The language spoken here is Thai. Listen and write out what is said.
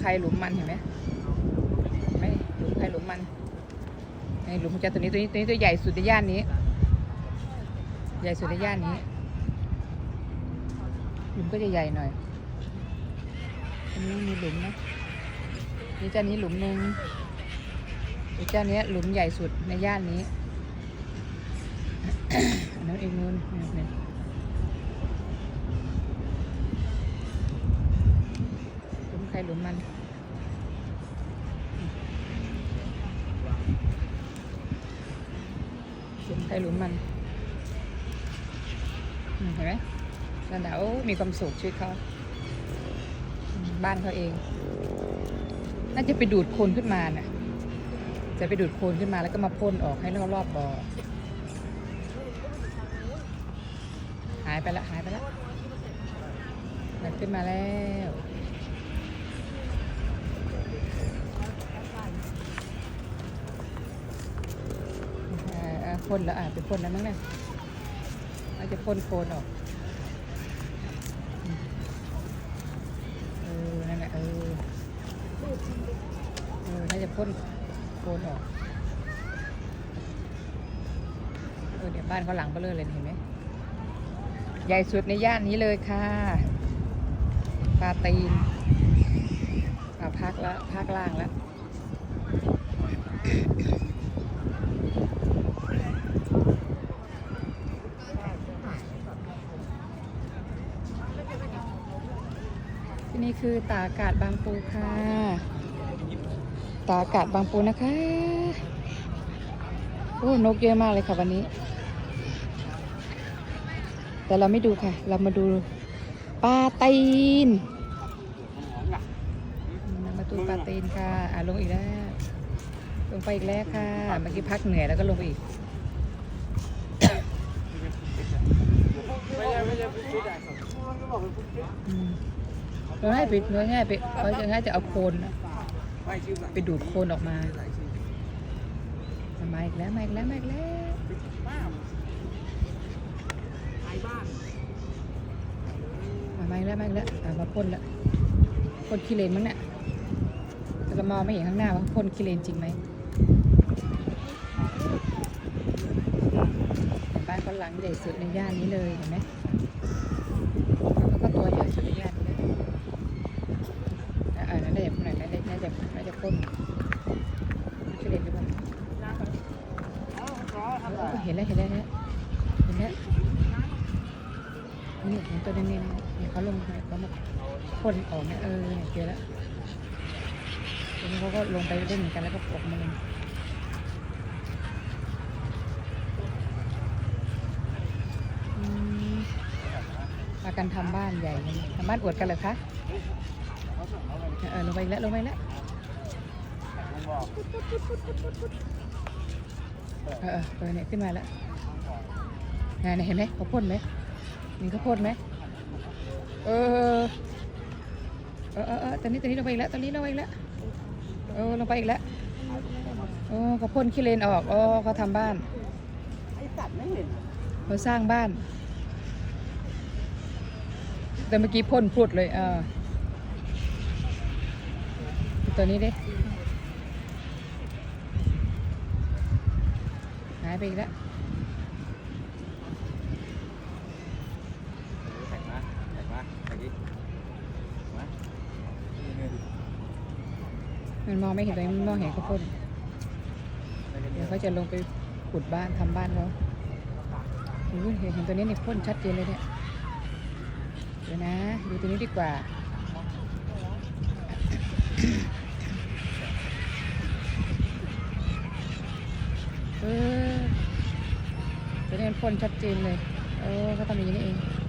ใครหลุมมันเห็นไหมไหมหลุมใครหลุมมันในหลุมจะตัวนี้ตัวนี้ตัวนี้ตัวใหญ่สุดในย่านนี้ ใหญ่สุดในย่านนี้หลุมก็จะใหญ่หน่อยอันนี้มีหลุมนะนี่เจ้านี้หลุมหนึ่งอีกเจ้านี้หลุมใหญ่สุดในย่านนี้อันนั้นเองนู้นนี่ยเนี่ย หลุมใครหลุมมัน หลุมใครหลุมมันเห็นไหมนั่นแหละโอ้มีความสุขชีวิตเขา บ้านเขาเอง น่าจะไปดูดโคลนขึ้นมาน่ะ จะไปดูดโคลนขึ้นมาแล้วก็มาพ่นออกให้รอบรอบๆบ่อ หายไปละหายไปละมันขึ้นมาแล้วเอ่อเอ่อ พ่นแล้วอะไปพ่นแล้วมั้งเนี่ยเราจะพ่นโคนออกเออนั่นแหละเออเออน่าจะพ่นโคนออกเออเดี๋ยวบ้านเขาหลังเบลอเลยเห็นไหมใหญ่สุดในย่านนี้เลยค่ะปลาตีนอ่าพักแล้วพักล่างแล้ว นี่คือตากอากาศบางปูค่ะ ตากอากาศบางปูนะคะ โอ้นกเยอะมากเลยค่ะวันนี้ แต่เราไม่ดูค่ะ เรามาดูปลาตีนมาดูปลาตีนค่ะ อะลงอีกแล้ว ลงไปอีกแล้วค่ะ เมื่อกี้พักเหนื่อยแล้วก็ลงไปอีกอืมเราให้ไปเราให้ไปเขาจะให้จะเอาโคนนะไปดูดโคนออกมามาอีกแล้วมาอีกแล้วมาอีกแล้วมาอีกแล้วมาอีกแล้วมาพ่นล้วพ่นขี้เลนมั้งเนี่ยแต่เรามองไม่เห็นข้างหน้าว่าพ่นขี้เลนจริงไหมบ้านเขาหลังใหญ่สุดในย่านนี้เลยเห็นไหมแล้วก็ตัวใหญ่สุดในย่านนี้เลยอะอ่านั่นได้จะพ่นไหนน่าจะน่าจะ น่าจะพ่นขี้เลนหรือเปล่าเห็นแล้วเห็นแล้วเห็นแล้วเห็นแล้วนี่เห็นตัวนี้นี่นะเห็นเขาลงไปเขามาพ่นออกเนี่ยเออเนี่ยเจอแล้วทีนี้เขาก็ลงไปเล่นเหมือนกันแล้วก็ออกมาเลยอืมพากันทำบ้านใหญ่ทำบ้านอวดกันเหรอคะ เออลงไปแล้วลงไปแล้ว เออเออเออเนี่ยขึ้นมาแล้วนี่นเห็นไหมเขาพ่นไหมมีเขาพ่นไหมเออเออเออเออตอนนี้ตอนนี้ลงไปอีกแล้วตอนนี้ลงไปอีกแล้วเออลงไปอีกแล้วโอ้เขาพ่นขี้เลนออกอ๋อเขาทำบ้านไอ้สัตว์ไม่เห็นเขาสร้างบ้าน แต่เมื่อกี้พ่นพรุดเลยเออตัวนี้ดิายไปอีกแล้วแข็งนะแข็งนะแข็งดิมามันมองไม่เห็นเลยมันมองเห็นเขาพ่นเดี๋ยวเขาจะลงไปขุดบ้านทำบ้านเขาเห็นเห็นตัวนี้นี่พ่นชัดเจนเลยเนี่ยเดี๋ยวนะ ดูตัวนี้ดีกว่า เออตัวนี้มันชัดเจนเลย เออเขาทำอย่างนี้เอง